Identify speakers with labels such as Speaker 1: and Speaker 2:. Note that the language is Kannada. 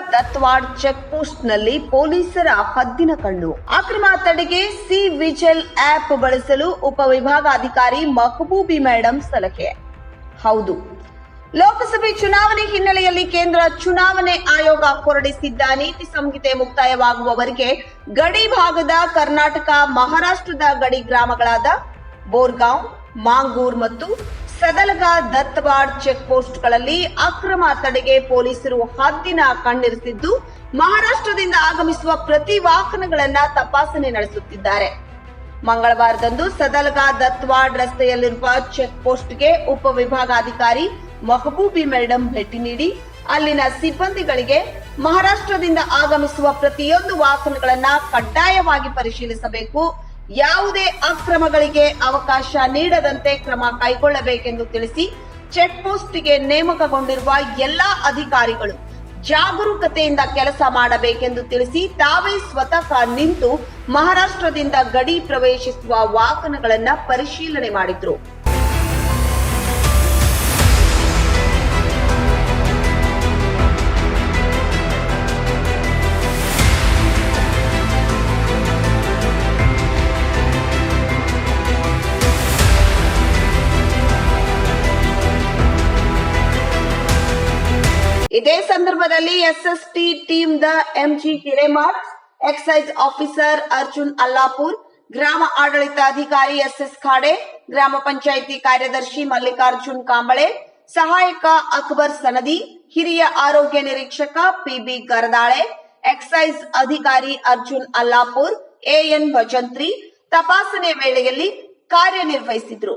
Speaker 1: ದತ್ವಾಡ್ ಚೆಕ್ ಪೊಲೀಸರ ಹದ್ದಿನ ಕಣ್ಣು ಅಕ್ರಮ ತಡೆಗೆ ಸಿ ವಿಜಲ್ ಆಪ್ ಬಳಸಲು ಉಪವಿಭಾಗಾಧಿಕಾರಿ ಮಹಬೂಬಿ ಮೇಡಂ ಸಲಹೆ ಹೌದು. ಲೋಕಸಭೆ ಚುನಾವಣೆ ಹಿನ್ನೆಲೆಯಲ್ಲಿ ಕೇಂದ್ರ ಚುನಾವಣೆ ಆಯೋಗ ಹೊರಡಿಸಿದ್ದ ನೀತಿ ಸಂಹಿತೆ ಮುಕ್ತಾಯವಾಗುವವರೆಗೆ ಗಡಿ ಭಾಗದ ಕರ್ನಾಟಕ, ಮಹಾರಾಷ್ಟ್ರದ ಗಡಿ ಗ್ರಾಮಗಳಾದ ಬೋರ್ಗಾಂವ್, ಮಾಂಗೂರ್ ಮತ್ತು ಸದಲಗ ದತ್ತವಾಡ್ ಚೆಕ್ ಪೋಸ್ಟ್ಗಳಲ್ಲಿ ಅಕ್ರಮ ತಡೆಗೆ ಪೊಲೀಸರು ಹದ್ದಿನ ಕಣ್ಣಿರಿಸಿದ್ದು, ಮಹಾರಾಷ್ಟ್ರದಿಂದ ಆಗಮಿಸುವ ಪ್ರತಿ ವಾಹನಗಳನ್ನ ತಪಾಸಣೆ ನಡೆಸುತ್ತಿದ್ದಾರೆ. ಮಂಗಳವಾರದಂದು ಸದಲಗ ದತ್ವಾಡ್ ರಸ್ತೆಯಲ್ಲಿರುವ ಚೆಕ್ ಪೋಸ್ಟ್ಗೆ ಉಪವಿಭಾಗಾಧಿಕಾರಿ ಮಹಬೂಬಿ ಮೇಡಂ ಭೇಟಿ ನೀಡಿ, ಅಲ್ಲಿನ ಸಿಬ್ಬಂದಿಗಳಿಗೆ ಮಹಾರಾಷ್ಟ್ರದಿಂದ ಆಗಮಿಸುವ ಪ್ರತಿಯೊಂದು ವಾಹನಗಳನ್ನ ಕಡ್ಡಾಯವಾಗಿ ಪರಿಶೀಲಿಸಬೇಕು. ಯಾವುದೇ ಅಕ್ರಮಗಳಿಗೆ ಅವಕಾಶ ನೀಡದಂತೆ ಕ್ರಮ ಕೈಗೊಳ್ಳಬೇಕೆಂದು ತಿಳಿಸಿ ಚೆಕ್ ಪೋಸ್ಟ್ಗೆ ನೇಮಕಗೊಂಡಿರುವ ಎಲ್ಲಾ ಅಧಿಕಾರಿಗಳು ಜಾಗರೂಕತೆಯಿಂದ ಕೆಲಸ ಮಾಡಬೇಕೆಂದು ತಿಳಿಸಿ ತಾವೇ ಸ್ವತಃ ನಿಂತು ಮಹಾರಾಷ್ಟ್ರದಿಂದ ಗಡಿ ಪ್ರವೇಶಿಸುವ ವಾಹನಗಳನ್ನ ಪರಿಶೀಲನೆ ಮಾಡಿದ್ರು. ಇದೇ ಸಂದರ್ಭದಲ್ಲಿ S S T team the MG Hiremath excise officer Arjun Allapur, ಗ್ರಾಮ ಆಡಳಿತಾಧಿಕಾರಿ ಎಸ್ ಖಾಡೆ, ಗ್ರಾಮ ಪಂಚಾಯಿತಿ ಕಾರ್ಯದರ್ಶಿ ಮಲ್ಲಿಕಾರ್ಜುನ್ ಕಾಂಬಳೆ, ಸಹಾಯಕ ಅಕ್ಬರ್ ಸನದಿ, ಹಿರಿಯ ಆರೋಗ್ಯ ನಿರೀಕ್ಷಕ ಪಿಬಿ ಗರದಾಳೆ ಎಕ್ಸೈಸ್ ಅಧಿಕಾರಿ ಅರ್ಜುನ್ ಅಲ್ಲಾಪುರ್ ಎಎನ್ ಭಜಂತ್ರಿ ತಪಾಸಣೆ ವೇಳೆಯಲ್ಲಿ ಕಾರ್ಯನಿರ್ವಹಿಸಿದ್ರು.